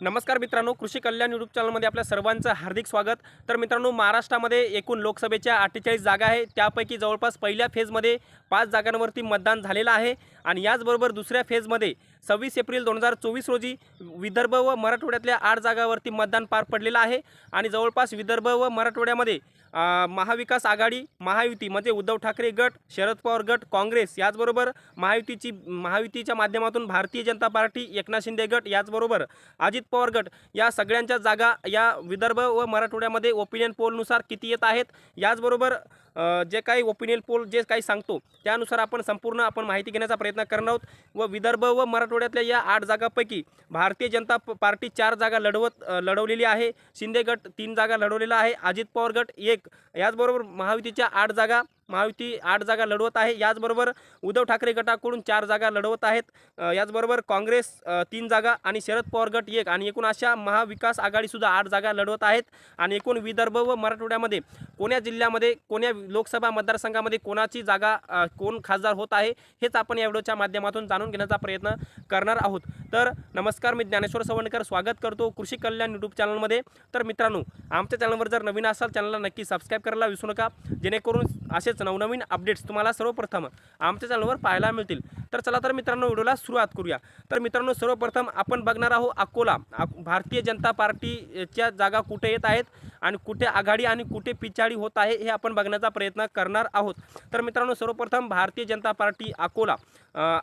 नमस्कार मित्रांनो कृषी कल्याण यूट्यूब चॅनलमध्ये आपल्या सर्वांचं हार्दिक स्वागत. तर मित्रांनो महाराष्ट्रामध्ये एकूण लोकसभेच्या अठ्ठेचाळीस जागा आहे त्यापैकी जवळपास पहिल्या फेजमध्ये पाच जागांवरती मतदान झालेलं आहे. आणि याचबरोबर दुसऱ्या फेजमध्ये सव्वीस एप्रिल दोन हजार चोवीस रोजी विदर्भ व मराठवाड्यातल्या आठ जागावरती मतदान पार पडलेलं आहे. आणि जवळपास विदर्भ व मराठवाड्यामध्ये महाविकास आघाडी महायुती म्हणजे उद्धव ठाकरे गट शरद पवार गट काँग्रेस याचबरोबर महायुतीची महायुतीच्या माध्यमातून भारतीय जनता पार्टी एकनाथ शिंदे गट याचबरोबर अजित पवार गट या सगळ्यांच्या जागा या विदर्भ व मराठवाड्यामध्ये ओपिनियन पोलनुसार किती येत आहेत. याचबरोबर जे काही ओपिनियन पोल जे काही सांगतो त्यानुसार आपण संपूर्ण आपण माहिती घेण्याचा प्रयत्न करणार आहोत. व विदर्भ व मराठवाड्यातल्या या आठ जागापैकी भारतीय जनता पार्टी चार जागा लढवत लढवलेली आहे. शिंदे गट तीन जागा लढवलेला आहे. अजित पवार गट एक. याचबरोबर महायुतीच्या आठ जागा महायुती आठ जागा लढवत आहे. याचबरोबर उद्धव ठाकरे गटाकडून चार जागा लढवत आहेत. याचबरोबर काँग्रेस तीन जागा आणि शरद पवार गट एक. आणि एकूण अशा महाविकास आघाडीसुद्धा आठ जागा लढवत आहेत. आणि एकूण विदर्भ व मराठवाड्यामध्ये कोण्या जिल्ह्यामध्ये कोण्या लोकसभा मतदारसंघामध्ये कोणाची जागा कोण खासदार होत आहे हेच आपण या व्हिडिओच्या माध्यमातून जाणून घेण्याचा प्रयत्न करणार आहोत. तर नमस्कार मी ज्ञानेश्वर सवंडकर. स्वागत करतो कृषी कल्याण यूट्यूब चॅनलमध्ये. तर मित्रांनो आमच्या चॅनलवर जर नवीन असाल चॅनलला नक्की सबस्क्राईब करायला विसरू नका. जेणेकरून असेच नवनवीन अपडेट्स तुम्हाला सर्वप्रथम आमच्या चॅनलवर पाहायला मिळतील. तर चला तर मित्रांनो व्हिडिओला सुरुवात करूया. तर मित्रांनो सर्वप्रथम आपण बघणार आहोत अकोला. भारतीय जनता पार्टीच्या जागा कुठे येत आहेत? आणि कुठे आघाडी आणि कुठे पिछाडी होत आहे हे आपण बघण्याचा प्रयत्न करणार आहोत. तर मित्रांनो सर्वप्रथम भारतीय जनता पार्टी अकोला.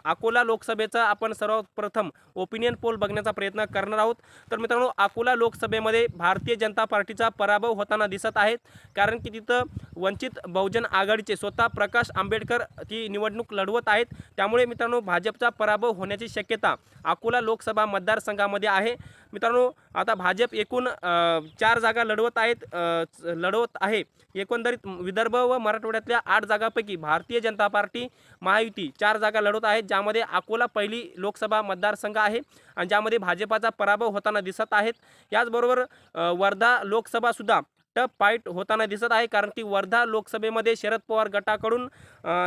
अकोला लोकसभेचा आपण सर्वप्रथम ओपिनियन पोल बघण्याचा प्रयत्न करणार आहोत. तर मित्रांनो अकोला लोकसभेमध्ये भारतीय जनता पार्टीचा पराभव होताना दिसत आहेत. कारण की तिथं वंचित बहुजन आघाडीचे स्वतः प्रकाश आंबेडकर ती निवडणूक लढवत आहेत. त्यामुळे मित्रांनो भाजपचा पराभव होण्याची शक्यता अकोला लोकसभा मतदारसंघामध्ये आहे. मित्रांनो आता भाजप एकूण चार जागा लढवत आहेत च- लढवत आहे. एकंदरीत विदर्भ व मराठवाड्यातल्या आठ जागापैकी भारतीय जनता पार्टी महायुती चार जागा लढवत आहेत ज्यामध्ये अकोला पहिली लोकसभा मतदारसंघ आहे आणि ज्यामध्ये भाजपाचा पराभव होताना दिसत आहेत. याचबरोबर वर्धा लोकसभासुद्धा टप फाईट होताना दिसत आहे कारण की वर्धा लोकसभेमध्ये शरद पवार गटाकडून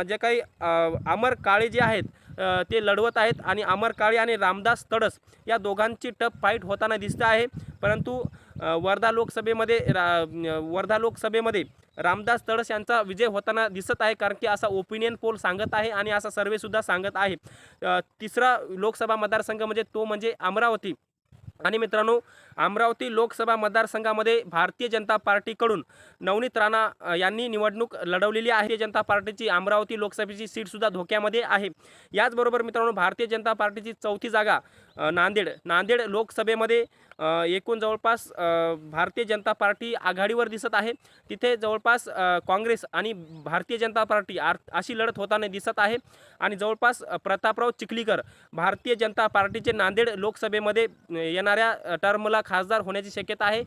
जे काही अमर काळे जे आहेत ते लढवत आहेत आणि अमर काळे आणि रामदास तडस या दोघांची टफ फाईट होताना दिसत आहे. परंतु वर्धा लोकसभेमध्ये रा वर्धा लोकसभेमध्ये रामदास तडस यांचा विजय होताना दिसत आहे कारण की असा ओपिनियन पोल सांगत आहे आणि असा सर्वेसुद्धा सांगत आहे. तिसरा लोकसभा मतदारसंघ म्हणजे तो म्हणजे अमरावती. आणि मित्रांनो अमरावती लोकसभा मतदारसंघामध्ये भारतीय जनता पार्टीकडून नवनीत राणा यांनी निवडणूक लढवलेली आहे. भारतीय जनता पार्टीची अमरावती लोकसभेची सीटसुद्धा धोक्यामध्ये आहे. याचबरोबर मित्रांनो भारतीय जनता पार्टीची चौथी जागा नांदेड. नांदेड लोकसभेमध्ये एकूण जवळपास भारतीय जनता पार्टी आघाडीवर दिसत आहे. तिथे जवळपास काँग्रेस आणि भारतीय जनता पार्टी आर अशी लढत होताना दिसत आहे. आणि जवळपास प्रतापराव चिखलीकर भारतीय जनता पार्टीचे नांदेड लोकसभेमध्ये येणाऱ्या टर्मला खासदार होण्याची शक्यता आहे.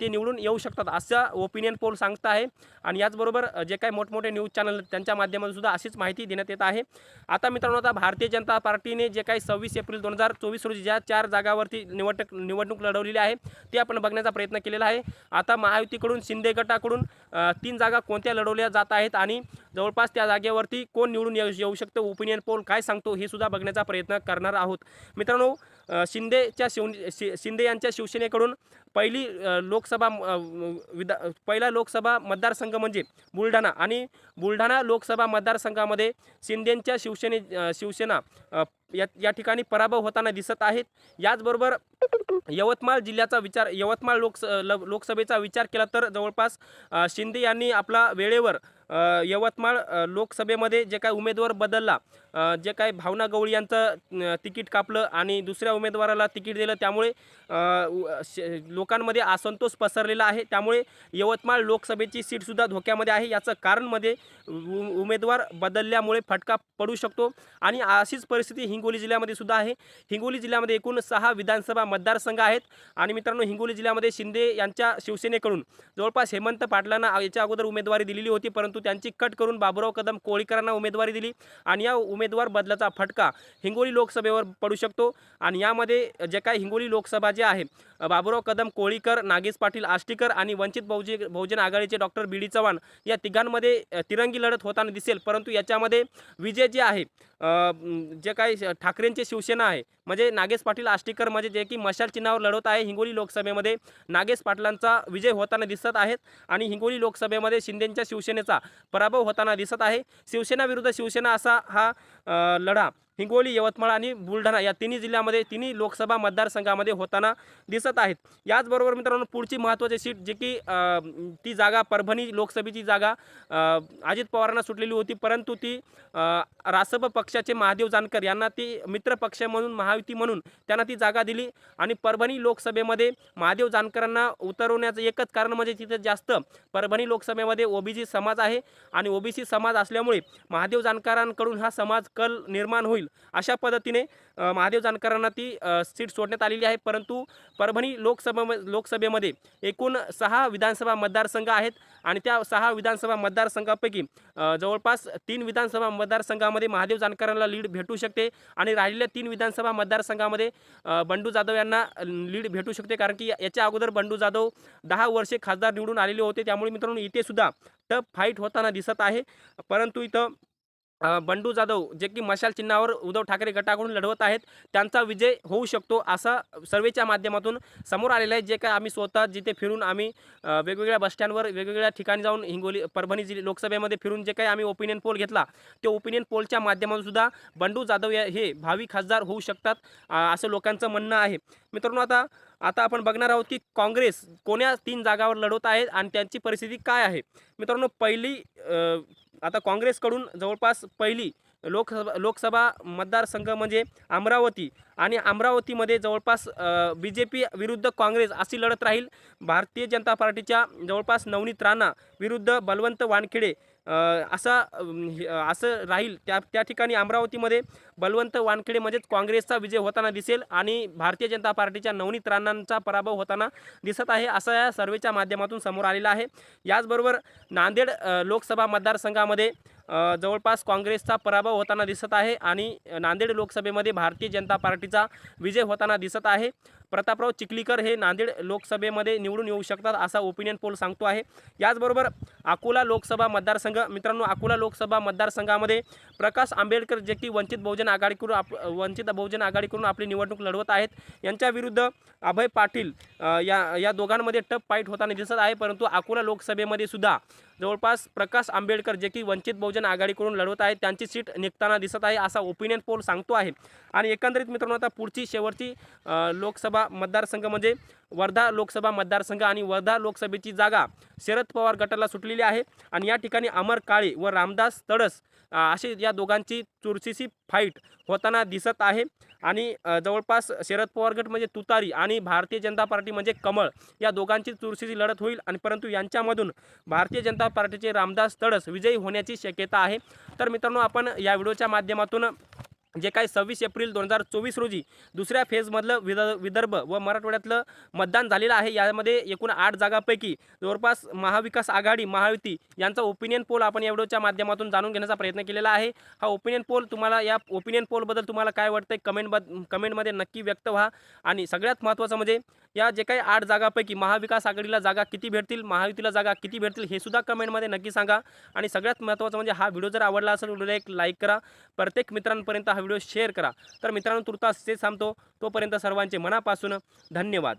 ते निवडून येऊ शकतात असा ओपिनियन पोल सांगत आहे. आणि याचबरोबर जे काही मोठमोठे न्यूज चॅनल त्यांच्या माध्यमातून सुद्धा अशीच माहिती देण्यात येत आहे. आता मित्रांनो आता भारतीय जनता पार्टीने जे काही सव्वीस एप्रिल दोन हजार चोवीस रोजी ज्या चार जागावरती निवडणूक निवडणूक लढवलेली आहे ते आपण बघण्याचा प्रयत्न केलेला आहे. आता महायुतीकडून शिंदे गटाकडून तीन जागा कोणत्या लढवल्या जात आहेत आणि जवळपास त्या जागेवरती कोण निवडून येऊ येऊ शकतं? ओपिनियन पोल काय सांगतो हे सुद्धा बघण्याचा प्रयत्न करणार आहोत. मित्रांनो शिंदेच्या शिव शि शिंदे यांच्या शिवसेनेकडून पहिली लोकसभा विधा पहिला लोकसभा मतदारसंघ म्हणजे बुलढाणा आणि बुलढाणा लोकसभा मतदारसंघामध्ये शिंदेंच्या शिवसेने शिवसेना या या ठिकाणी पराभव होताना दिसत आहेत. याचबरोबर यवतमाळ जिल्ह्याचा विचार यवतमाळ लोकस ल- लोकसभेचा विचार केला तर जवळपास शिंदे यांनी आपला वेळेवर यवतमाळ लोकसभेमध्ये जे काही उमेदवार बदलला जे काय भावना गवळी यांचं तिकीट कापलं आणि दुसऱ्या उमेदवाराला तिकीट दिलं त्यामुळे लोकांमध्ये असंतोष पसरलेला आहे. त्यामुळे यवतमाळ लोकसभेची सीटसुद्धा धोक्यामध्ये आहे. याचं कारण मध्ये उ- उमेदवार बदलल्यामुळे फटका पडू शकतो. आणि अशीच परिस्थिती हिंगोली जिल्ह्यामध्ये सुद्धा आहे. हिंगोली जिल्ह्यामध्ये एकूण सहा विधानसभा मतदारसंघ आहेत. आणि मित्रांनो हिंगोली जिल्ह्यामध्ये शिंदे यांच्या शिवसेनेकडून जवळपास हेमंत पाटलांना याच्या अगोदर उमेदवारी दिलेली होती परंतु त्यांची कट करून बाबुराव कदम कोळीकरांना उमेदवारी दिली आणि या उमेदवार बदलाचा फटका हिंगोली लोकसभेवर पडू शकतो. आणि यामध्ये जे काही हिंगोली लोकसभा जे आहे बाबुराव कदम कोळीकर नागेश पाटील आष्टीकर आणि वंचित बहुजे बहुजन आघाडीचे डॉक्टर बी डी चव्हाण या तिघांमध्ये तिरंगी लढत होताना दिसेल. परंतु याच्यामध्ये विजय जे आहे जे काही ठाकरेंची शिवसेना आहे म्हणजे नागेश पाटील आष्टीकर म्हणजे जे की मशाल चिन्हावर लढवत आहे हिंगोली लोकसभेमध्ये. नागेश पाटलांचा विजय होताना दिसत आहेत आणि हिंगोली लोकसभेमध्ये शिंदेंच्या शिवसेनेचा पराभव होताना दिसत आहे. शिवसेना विरुद्ध शिवसेना असा हा लढा हिंगोली यवतमाळ आणि बुलढाणा या तिन्ही जिल्ह्यामध्ये तिन्ही लोकसभा मतदारसंघामध्ये होताना दिसत आहेत. याचबरोबर मित्रांनो पुढची महत्त्वाची सीट जी की ती जागा परभणी लोकसभेची जागा अजित पवारांना सुटलेली होती. परंतु ती रासप पक्षाचे महादेव जानकर यांना ती मित्र पक्ष म्हणून महायुती म्हणून त्यांना ती जागा दिली आणि परभणी लोकसभेमध्ये महादेव जानकरांना उतरवण्याचं एकच कारण म्हणजे तिथं जास्त परभणी लोकसभेमध्ये ओबीसी समाज आहे. आणि ओबीसी समाज असल्यामुळे महादेव जानकरांकडून हा समाज कल निर्माण होईल. अशा पद्धतीने महादेव जानकरांना ती सीट सोडण्यात आलेली आहे. परंतु परभणी लोकसभा लोकसभेमध्ये एकूण सहा विधानसभा मतदारसंघ आहेत आणि त्या सहा विधानसभा मतदारसंघापैकी जवळपास तीन विधानसभा मतदारसंघामध्ये महादेव जानकरांना लीड भेटू शकते आणि राहिलेल्या तीन विधानसभा मतदारसंघामध्ये बंडू जाधव यांना लीड भेटू शकते. कारण की याच्या अगोदर बंडू जाधव दहा वर्षे खासदार निवडून आलेले होते. त्यामुळे मित्रांनो इथे सुद्धा टफ फाईट होताना दिसत आहे. परंतु इथं बंडू जाधव जे की मशाल चिन्हावर उद्धव ठाकरे गटाकडून लढवत आहेत त्यांचा विजय होऊ शकतो असा सर्वेच्या माध्यमातून समोर आलेला आहे. जे काय आम्ही स्वतः जिथे फिरून आम्ही वेगवेगळ्या बसस्टँडवर वेगवेगळ्या ठिकाणी जाऊन हिंगोली परभणी जिल्हा लोकसभेमध्ये फिरून जे काही आम्ही ओपिनियन पोल घेतला ते ओपिनियन पोलच्या माध्यमातून सुद्धा बंडू जाधव या हे भावी खासदार होऊ शकतात असं लोकांचं म्हणणं आहे. मित्रांनो आता आता आपण बघणार आहोत की काँग्रेस कोण्या तीन जागावर लढवत आहेत आणि त्यांची परिस्थिती काय आहे? मित्रांनो पहिली आता काँग्रेसकडून जवळपास पहिली लोकसभा लोकसभा मतदारसंघ म्हणजे अमरावती. आणि अमरावतीमध्ये जवळपास बी जे पी विरुद्ध काँग्रेस अशी लढत राहील. भारतीय जनता पार्टीच्या जवळपास नवनीत राणा विरुद्ध बलवंत वानखेडे असा असं राहील. त्या त्या ठिकाणी अमरावतीमध्ये बलवंत वानखेडे म्हणजेच काँग्रेसचा विजय होताना दिसेल आणि भारतीय जनता पार्टीच्या नवनीत राणांचा पराभव होताना दिसत आहे असं या सर्वेच्या माध्यमातून समोर आलेलं आहे. याचबरोबर नांदेड लोकसभा मतदारसंघामध्ये जवळपास काँग्रेसचा पराभव होताना दिसत आहे आणि नांदेड लोकसभेमध्ये भारतीय जनता पार्टीचा विजय होताना दिसत आहे. प्रतापराव चिखलीकर हे नांदेड लोकसभेमध्ये निवडून येऊ शकतात असा ओपिनियन पोल सांगतो आहे. याचबरोबर अकोला लोकसभा मतदारसंघ मित्रांनो अकोला लोकसभा मतदारसंघामध्ये प्रकाश आंबेडकर जे की वंचित बहुजन आघाडीकडून आप वंचित बहुजन आघाडीकडून आपली निवडणूक लढवत आहेत. यांच्या विरुद्ध अभय पाटील या या दोघांमध्ये टप फाईट होताना दिसत आहे. परंतु अकोला लोकसभेमध्ये सुद्धा जवळपास प्रकाश आंबेडकर जे की वंचित बहुजन आघाडीकडून लढवत आहेत त्यांची सीट निघताना दिसत आहे असा ओपिनियन पोल सांगतो आहे. आणि एकंदरीत मित्रांनो आता पुढची शेवटची लोकसभा लोकसभा मतदारसंघ म्हणजे वर्धा लोकसभा मतदारसंघ आणि वर्धा लोकसभेची जागा शरद पवार गटाला सुटलेली आहे. आणि या ठिकाणी अमर काळे व रामदास तडस अशी या दोघांची चुरशीची फाईट होताना दिसत आहे. आणि जवळपास शरद पवार गट म्हणजे तुतारी आणि भारतीय जनता पार्टी म्हणजे कमळ या दोघांची चुरशीची लढत होईल. आणि परंतु यांच्यामधून भारतीय जनता पार्टीचे रामदास तडस विजयी होण्याची शक्यता आहे. तर मित्रांनो आपण या व्हिडिओच्या माध्यमातून जे काही सव्वीस एप्रिल दोन हजार चोवीस रोजी दुसऱ्या फेजमधलं विद विदर्भ व मराठवाड्यातलं मतदान झालेलं आहे. यामध्ये एकूण आठ जागापैकी जवळपास महाविकास आघाडी महायुती यांचा ओपिनियन पोल आपण या व्हिडिओच्या माध्यमातून जाणून घेण्याचा प्रयत्न केलेला आहे. हा ओपिनियन पोल तुम्हाला या ओपिनियन पोलबद्दल तुम्हाला काय वाटतं कमेंट बद कमेंटमध्ये नक्की व्यक्त व्हा. आणि सगळ्यात महत्त्वाचं म्हणजे या जे काही आठ जागापैकी महाविकास आघाडीला जागा किती भेटतील महायुतीला जागा किती भेटतील हे सुद्धा कमेंटमध्ये नक्की सांगा. आणि सगळ्यात महत्त्वाचं म्हणजे हा व्हिडिओ जर आवडला असेल व्हिडिओला एक लाईक करा. प्रत्येक मित्रांपर्यंत हा व्हिडिओ शेअर करा. तर मित्रांनो तुर्तास ते थांबतो. तोपर्यंत सर्वांचे मनापासून धन्यवाद.